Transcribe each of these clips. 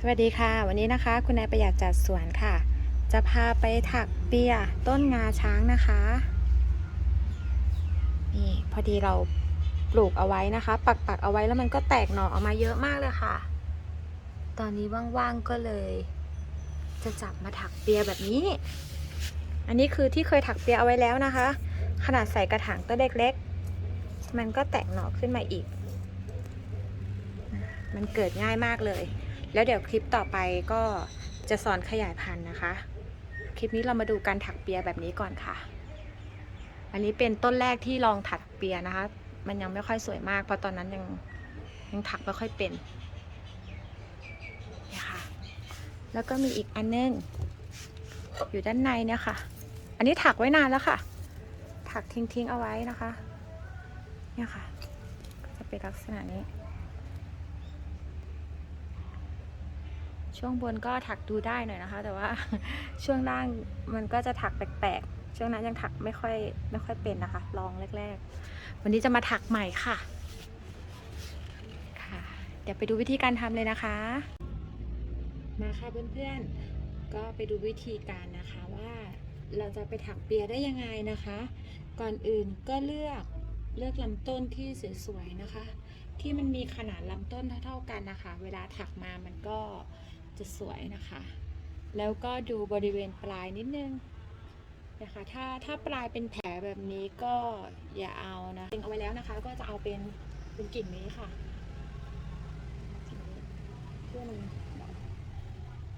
สวัสดีค่ะ วันนี้นะคะ คุณนายประหยัดจัดสวนค่ะ จะพาไปถักเปียต้นงาช้างนะคะนี่พอดีเราปลูกเอาไว้นะคะ ปักปักเอาไว้แล้วมันก็แตกหน่อออกมาเยอะมากเลยค่ะ ตอนนี้ว่างๆก็เลย จะจับมาถักเปียแบบนี้ อันนี้คือที่เคยถักเปียเอาไว้แล้วนะคะ ขนาดใส่กระถางต้นเล็กๆมันก็แตกหน่อขึ้นมาอีก มันเกิดง่ายมากเลย แล้วเดี๋ยวคลิปต่อไปก็จะสอนขยายพันธุ์นะคะ คลิปนี้เรามาดูการถักเปียแบบนี้ก่อนค่ะ อันนี้เป็นต้นแรกที่ลองถักเปียนะคะ มันยังไม่ค่อยสวยมาก เพราะตอนนั้นยังยังถักไม่ค่อยเป็นเนี่ยค่ะ แล้วก็มีอีกอันนึงอยู่ด้านในเนี่ยค่ะ อันนี้ถักไว้นานแล้วค่ะ ถักทิ้งๆเอาไว้นะคะ เนี่ยค่ะ จะเป็นลักษณะนี้ ช่วงบนก็ถักดูได้หน่อยนะคะ แต่ว่าช่วงล่างมันก็จะถักแปลกๆ ช่วงนั้นยังถักไม่ค่อยไม่ค่อยเป็นนะคะ ลองแรก ๆ วันนี้จะมาถักใหม่ค่ะค่ะ เดี๋ยวไปดูวิธีการทำเลยนะคะมาค่ะเพื่อนๆ ก็ไปดูวิธีการนะคะว่าเราจะไปถักเปียได้ยังไงนะคะ ก่อนอื่นก็เลือกเลือกลำต้นที่สวยๆนะคะ ที่มันมีขนาดลำต้นเท่าๆกันนะคะ เวลาถักมามันก็ จะสวยนะคะ แล้วก็ดูบริเวณปลายนิดนึงนะคะถ้าถ้าปลายเป็นแผลแบบนี้ก็อย่าเอานะดึงเอาไว้แล้วนะคะ ก็จะเอาเป็นเป็นกิ่งนี้ค่ะเพื่อมัน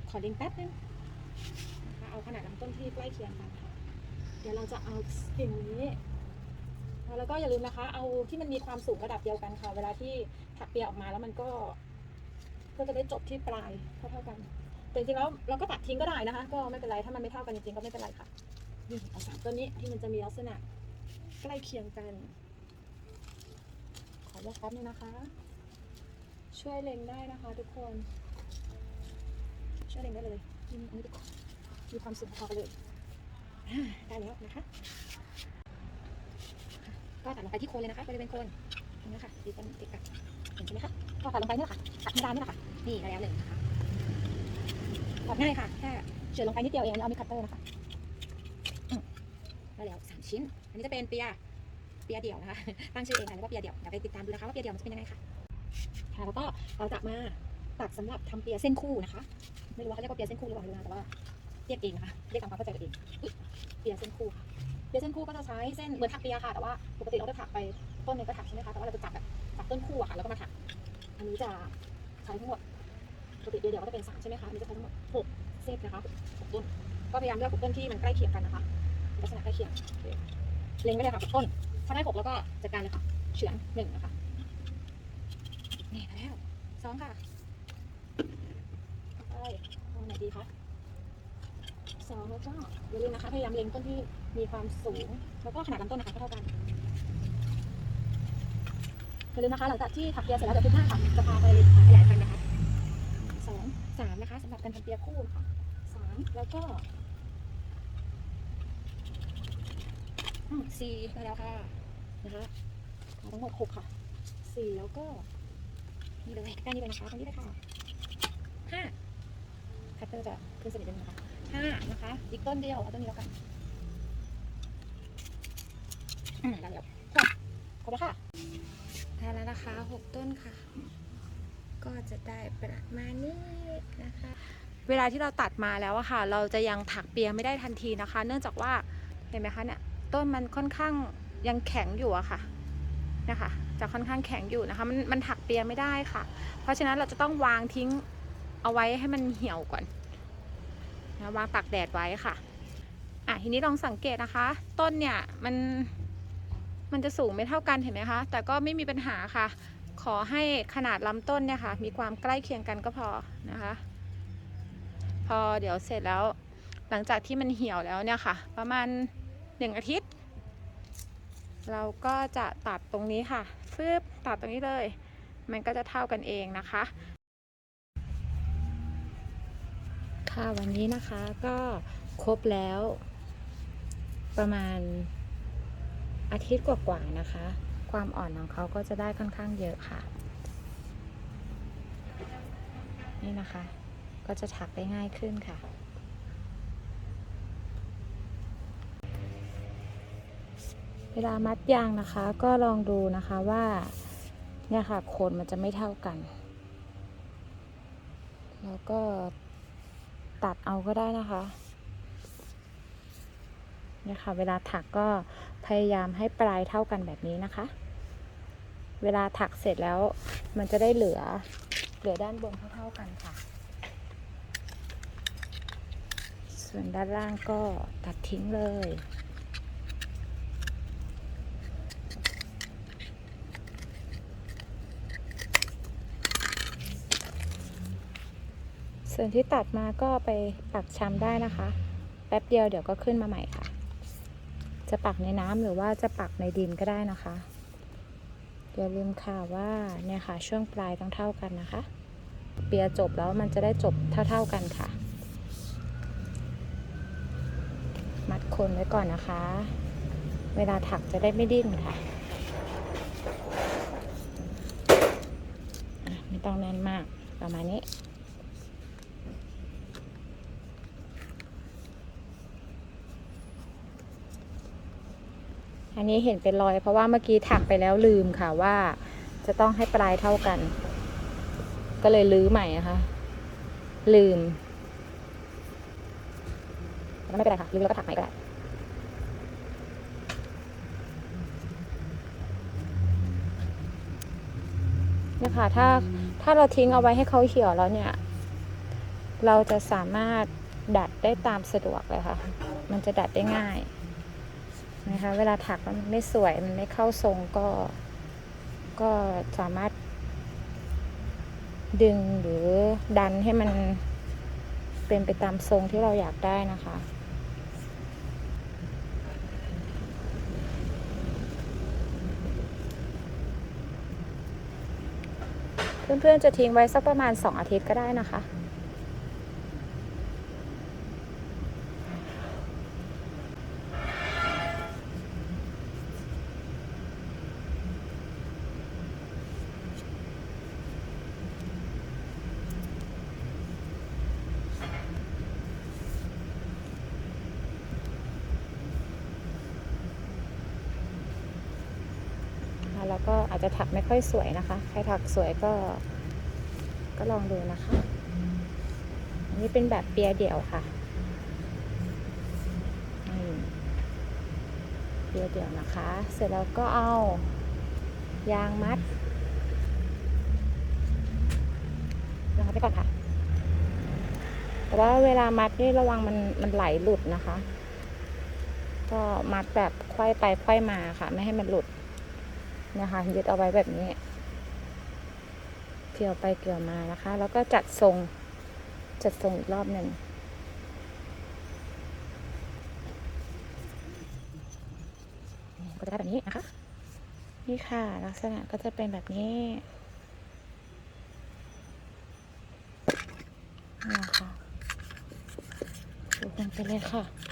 ขอดึงแป๊บนึงนะคะเอาขนาดลำต้นที่ใกล้เคียงกันค่ะเดี๋ยวเราจะเอากิ่งนี้แล้วก็อย่าลืมนะคะ เอาที่มันมีความสูงระดับเดียวกันค่ะ เวลาที่ถักเปียออกมาแล้วมันก็ ก็จะได้จบที่ปลายเท่าๆกัน แต่จริงๆแล้วเราก็ตัดทิ้งก็ได้นะคะ ก็ไม่เป็นไร ถ้ามันไม่เท่ากันจริงๆก็ไม่เป็นไรค่ะนี่เอาสามต้นนี้ที่มันจะมีลักษณะใกล้เคียงกัน ขอเลือกแป๊บนึงนะคะ ช่วยเล็งได้นะคะ ทุกคน ช่วยเล็งได้เลยอันนี้ดีกว่ามีความสูงพอกันเลยได้แล้วนะคะก็ตัดลงไปที่โคนเลยนะคะบริเวณโคนตรงนี้ค่ะดีต้นติดกับเห็นใช่ไหมคะ ก็ตัดลงไปนี่แหละค่ะตัดธรรมดานี่แหละค่ะนี่ได้แล้วหนึ่งนะคะตัดง่ายค่ะแค่เฉือนลงไปนิดเดียวเองแล้วเอามีคัตเตอร์นะคะได้แล้วสามชิ้น อันนี้จะเป็นเปียเปียเดี่ยวนะคะ ตั้งชื่อเองค่ะว่าเปียเดี่ยวเดี๋ยวไปติดตามดูนะคะว่าเปียเดี่ยวมันจะเป็นยังไงค่ะค่ะแล้วก็เราจะมาตัดสำหรับทำเปียเส้นคู่นะคะ ไม่รู้ว่าเขาเรียกว่าเปียเส้นคู่หรือเปล่าไม่รู้นะแต่ว่าเรียกเองนะคะเรียกตามความเข้าใจกันเองเปียเส้นคู่ค่ะเปียเส้นคู่ก็จะใช้เส้นเหมือนถักเปียค่ะแต่ว่าปกติเราจะถักไปต้นหนึงก็ถักใช่ไหมคะแต่ว่าเราจะจับแบบจับต้นคู่อะค่ะแล้วก็มาถัก อันนี้จะใช้ทั้งหมดปกติเดียวๆก็จะเป็นสามใช่ไหมคะอันนี้จะใช้ทั้งหมดหกเส้นนะคะหกต้น ก็พยายามเลือกหกต้นที่มันใกล้เคียงกันนะคะลักษณะใกล้เคียงเล็งไว้เลยค่ะหกต้นถ้าได้หกแล้วก็จัดการเลยค่ะเฉือนหนึ่งนะคะนี่แล้วสองค่ะไปเอาไหนดีคะสองแล้วก็อย่าลืมนะคะพยายามเล็งต้นที่มีความสูงแล้วก็ขนาดลำต้นนะคะเท่ากัน อย่าลืมนะคะหลังจากที่ถักเปียเสร็จแล้วเดี๋ยวทุกหน้าค่ะจะพาไปขยายพันธุ์นะคะสองสามนะคะสำหรับการทำเปียคู่ค่ะสามแล้วก็สี่มาแล้วค่ะนะคะทั้งหมดหกค่ะสี่แล้วก็นี่เลยใกล้นี่เลยนะคะตรงนี้เลยค่ะห้าคัตเตอร์จะขึ้นสนิทนิดนึงนะคะห้านะคะ อีกต้นเดียวเอาต้นนี้แล้วกันอืมได้แล้วครบครบแล้วค่ะ ได้แล้วนะคะหกต้นค่ะ ก็จะได้ประมาณนี้นะคะ เวลาที่เราตัดมาแล้วอะค่ะ เราจะยังถักเปียไม่ได้ทันทีนะคะ เนื่องจากว่าเห็นไหมคะเนี่ยต้นมันค่อนข้างยังแข็งอยู่อะค่ะนะคะจะค่อนข้างแข็งอยู่นะคะมันมันถักเปียไม่ได้ค่ะ เพราะฉะนั้นเราจะต้องวางทิ้งเอาไว้ให้มันเหี่ยวก่อนนะวางตากแดดไว้ค่ะอะทีนี้ลองสังเกตนะคะ ต้นเนี่ยมัน มันจะสูงไม่เท่ากันเห็นไหมคะ แต่ก็ไม่มีปัญหาค่ะ ขอให้ขนาดลำต้นเนี่ยค่ะ มีความใกล้เคียงกันก็พอนะคะ พอเดี๋ยวเสร็จแล้ว หลังจากที่มันเหี่ยวแล้วเนี่ยค่ะ ประมาณหนึ่งอาทิตย์ เราก็จะตัดตรงนี้ค่ะฟืบตัดตรงนี้เลย มันก็จะเท่ากันเองนะคะ ค่ะวันนี้นะคะก็ครบแล้วประมาณ อาทิตย์กว่าๆนะคะ ความอ่อนของเขาก็จะได้ค่อนข้างเยอะค่ะ นี่นะคะ ก็จะถักได้ง่ายขึ้นค่ะ เวลามัดยางนะคะ ก็ลองดูนะคะว่าเนี่ยค่ะโคนมันจะไม่เท่ากัน แล้วก็ตัดเอาก็ได้นะคะเนี่ยค่ะ เวลาถักก็ พยายามให้ปลายเท่ากันแบบนี้นะคะ เวลาถักเสร็จแล้วมันจะได้เหลือเหลือด้านบนเท่าๆกันค่ะ ส่วนด้านล่างก็ตัดทิ้งเลยส่วนที่ตัดมาก็ไปปักชำได้นะคะ แป๊บเดียวเดี๋ยวก็ขึ้นมาใหม่ค่ะ จะปักในน้ำหรือว่าจะปักในดินก็ได้นะคะ อย่าลืมค่ะว่าเนี่ยค่ะช่วงปลายต้องเท่ากันนะคะ เปียร์จบแล้วมันจะได้จบเท่าๆกันค่ะ มัดคนไว้ก่อนนะคะ เวลาถักจะได้ไม่ดิ้นค่ะไม่ต้องแน่นมากประมาณนี้ อันนี้เห็นเป็นรอย เพราะว่าเมื่อกี้ถักไปแล้วลืมค่ะว่า จะต้องให้ปลายเท่ากัน ก็เลยลื้อใหม่นะคะ ลืมแล้วไม่เป็นไรค่ะลื้อแล้วก็ถักใหม่ก็ได้เนี่ยค่ะถ้าถ้าเราทิ้งเอาไว้ให้เขาเหี่ยวแล้วเนี่ย เราจะสามารถดัดได้ตามสะดวกเลยค่ะ มันจะดัดได้ง่าย นะคะ เวลาถักมันไม่สวยมันไม่เข้าทรงก็ ก็สามารถ ดึงหรือดันให้มันเป็นไปตามทรงที่เราอยากได้นะคะเพื่อนๆจะทิ้งไว้สักประมาณ 2 อาทิตย์ก็ได้นะคะ แล้วก็อาจจะถักไม่ค่อยสวยนะคะ ใครถักสวยก็ ก็ลองดูนะคะอันนี้เป็นแบบเปียเดี่ยวค่ะนี่เปียเดี่ยวนะคะ เสร็จแล้วก็เอายางมัดนะคะไปก่อนค่ะ แต่ว่าเวลามัดนี่ระวังมันมันไหลหลุดนะคะ ก็มัดแบบไขว้ไปไขว้มาค่ะ ไม่ให้มันหลุด นะคะยึดเอาไว้แบบนี้เกี่ยวไปเกี่ยวมานะคะ แล้วก็จัดทรงจัดทรงอีกรอบหนึ่งก็จะได้แบบนี้นะคะ นี่ค่ะลักษณะก็จะเป็นแบบนี้นี่ค่ะดูกันไปเลยค่ะ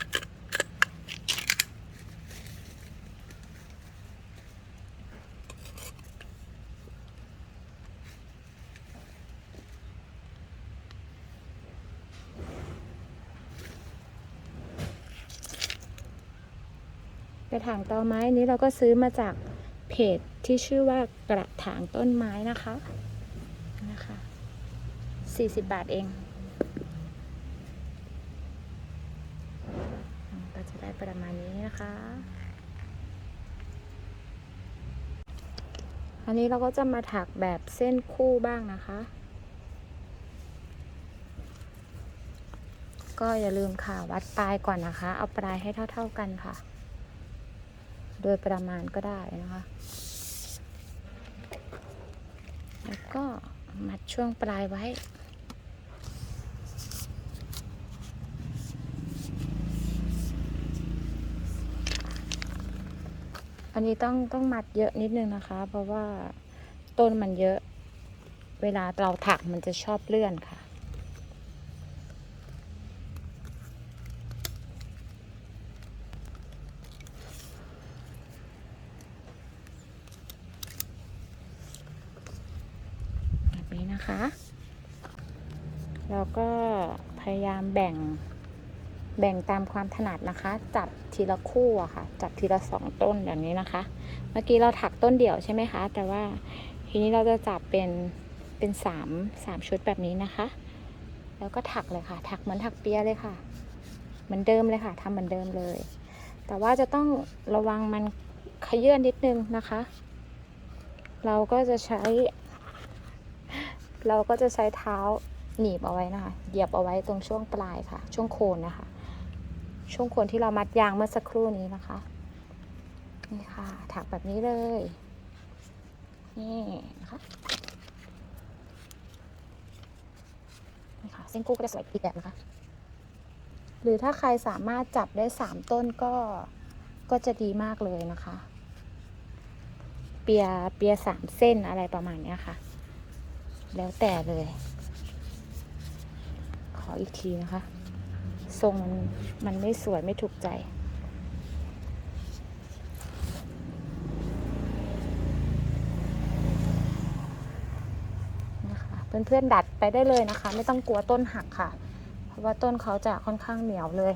ระถางตอไม้นี้เราก็ซื้อมาจากเพจที่ชื่อว่ากระถางต้นไม้นะคะนะคะ40 บาทเองก็จะได้ประมาณนี้นะคะ อันนี้เราก็จะมาถักแบบเส้นคู่บ้างนะคะ ก็อย่าลืมค่ะวัดปลายก่อนนะคะ เอาปลายให้เท่า ๆกันค่ะ โดยประมาณก็ได้นะคะ แล้วก็มัดช่วงปลายไว้ อันนี้ต้องต้องมัดเยอะนิดนึงนะคะ เพราะว่าต้นมันเยอะ เวลาเราถักมันจะชอบเลื่อนค่ะ แบบ นะคะ แล้วก็พยายามแบ่งแบ่งตามความถนัดนะคะ จับทีละคู่อะค่ะ จับทีละสองต้นแบบนี้นะคะ เมื่อกี้เราถักต้นเดี่ยวใช่ไหมคะ แต่ว่าทีนี้เราจะจับเป็นเป็นสามสามชุดแบบนี้นะคะ แล้วก็ถักเลยค่ะ ถักเหมือนถักเปียเลยค่ะ เหมือนเดิมเลยค่ะทำเหมือนเดิมเลย แต่ว่าจะต้องระวังมันขยื่นนิดนึงนะคะ เราก็จะใช้ เราก็จะใช้เท้าหนีบเอาไว้นะคะ เหยียบเอาไว้ตรงช่วงปลายค่ะ ช่วงโคนนะคะ ช่วงโคนที่เรามัดยางเมื่อสักครู่นี้นะคะ นี่ค่ะ ถักแบบนี้เลย นี่นะคะนี่ค่ะ เส้นกู้ก็จะสวยอีกแบบนะคะ หรือถ้าใครสามารถจับได้สามต้นก็ ก็จะดีมากเลยนะคะ เปีย เปียสามเส้นอะไรประมาณนี้ค่ะ แล้วแต่เลย ขออีกทีนะคะ ทรงมันมันไม่สวยไม่ถูกใจนะคะเพื่อนๆดัดไปได้เลยนะคะ ไม่ต้องกลัวต้นหักค่ะ เพราะว่าต้นเขาจะค่อนข้างเหนียวเลย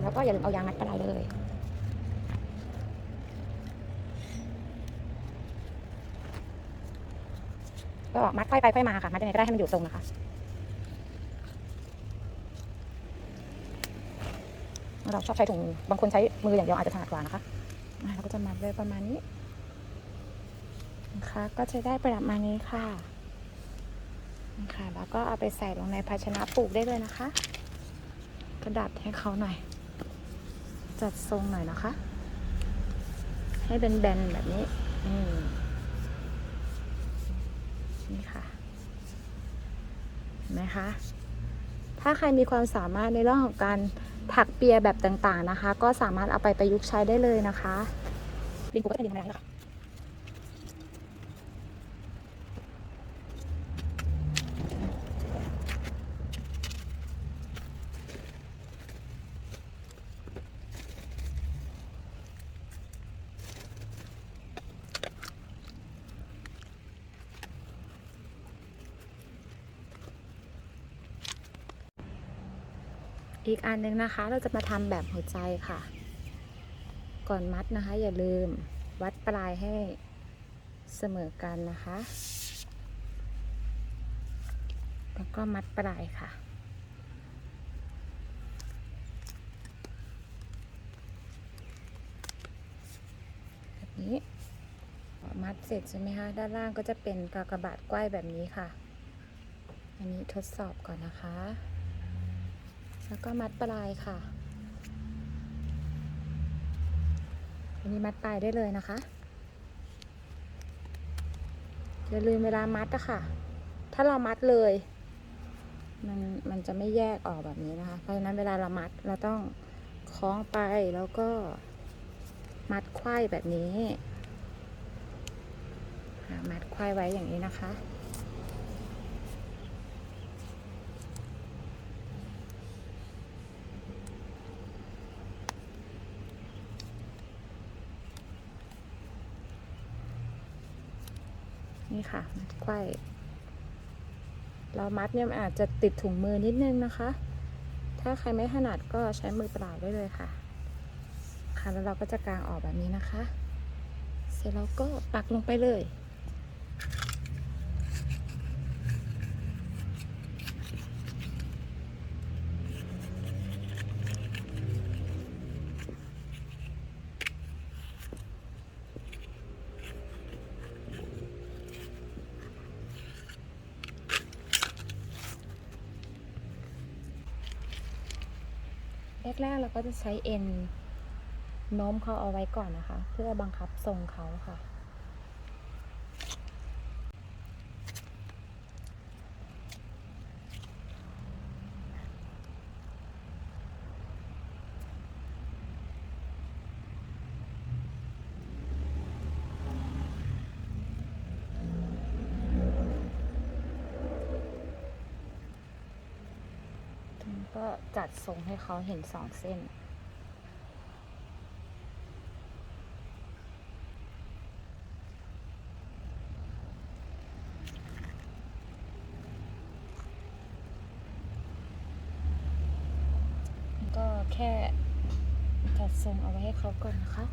ร็จแล้วก็อย่าลืมเอายางมัดปลายเลยก็มัดค่อยไปค่อยมาค่ะมัดยังไงก็ได้ให้มันอยู่ทรงนะคะเราชอบใช้ถุงบางคนใช้มืออย่างเดียวอาจจะถนัดกว่านะคะเราก็จะมัดไว้ประมาณนี้นะคะก็จะได้ประมาณนี้ค่ะนะคะแล้วก็เอาไปใส่ลงในภาชนะปลูกได้เลยนะคะ กระดาษให้เขาหน่อย จัดทรงหน่อยนะคะ ให้เป็นแบนๆแบบนี้นี่ค่ะเห็นไหมคะ ถ้าใครมีความสามารถในเรื่องของการถักเปียแบบต่างๆนะคะ ก็สามารถเอาไปประยุกต์ใช้ได้เลยนะคะลิงกูก็จะเป็นยังไงล่ะค่ะ อีกอันหนึ่งนะคะ เราจะมาทำแบบหัวใจค่ะ ก่อนมัดนะคะ อย่าลืมวัดปลายให้เสมอกันนะคะ แล้วก็มัดปลายค่ะ แบบนี้ มัดเสร็จใช่ไหมคะ ด้านล่างก็จะเป็นกากบาทไกว้แบบนี้ค่ะ อันนี้ทดสอบก่อนนะคะ แล้วก็มัดปลายค่ะ อันนี้มัดปลายได้เลยนะคะ อย่าลืมเวลามัดอะค่ะ ถ้าเรามัดเลย มันมันจะไม่แยกออกแบบนี้นะคะ เพราะฉะนั้นเวลาเรามัดเราต้องคล้องไปแล้วก็มัดไขว้แบบนี้ มัดไขว้ไว้อย่างนี้นะคะ นี่ค่ะไขว้เรามัดเนี่ยอาจจะติดถุงมือนิดนึงนะคะ ถ้าใครไม่ถนัดก็ใช้มือเปล่าได้เลยค่ะ ค่ะแล้วเราก็จะกางออกแบบนี้นะคะ เสร็จแล้วก็ปักลงไปเลย แรกๆ เราก็จะใช้เอ็นโน้มเขาเอาไว้ก่อนนะคะ เพื่อบังคับทรงเขาค่ะ ก็จัดทรงให้เขาเห็นสองเส้น ก็แค่จัดทรงเอาไว้ให้เขาก่อนนะคะ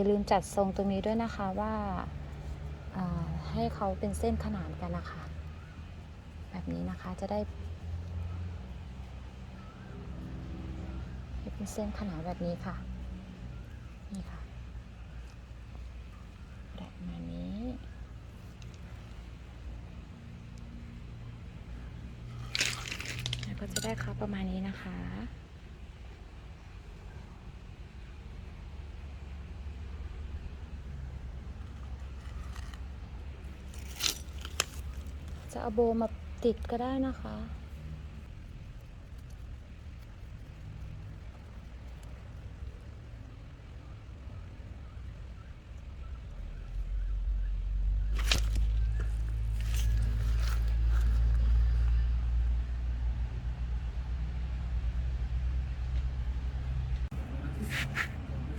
อย่าลืมจัดทรงตรงนี้ด้วยนะคะว่าาให้เขาเป็นเส้นขนานกันนะคะ แบบนี้นะคะจะได้เป็นเส้นขนานแบบนี้ค่ะ นี่ค่ะแบบมาณนี้ แล้วก็จะได้เขาประมาณนี้นะคะ จะ เอาโบมาติดก็ได้นะคะ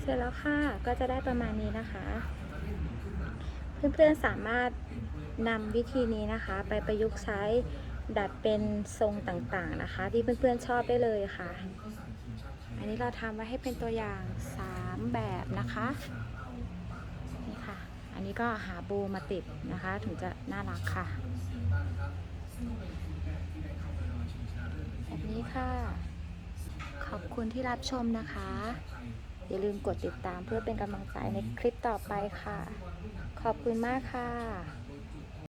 เสร็จแล้วค่ะ ก็จะได้ประมาณนี้นะคะ เพื่อนๆสามารถ นำวิธีนี้นะคะ ไปประยุกต์ใช้ดัดเป็นทรงต่างๆนะคะ ที่เพื่อนๆชอบได้เลยค่ะ อันนี้เราทำไว้ให้เป็นตัวอย่าง 3 แบบนะคะนี่ค่ะ อันนี้ก็หาโบมาติดนะคะ ถึงจะน่ารักค่ะแบบนี้ค่ะ ขอบคุณที่รับชมนะคะ อย่าลืมกดติดตามเพื่อเป็นกำลังใจในคลิปต่อไปค่ะ ขอบคุณมากค่ะ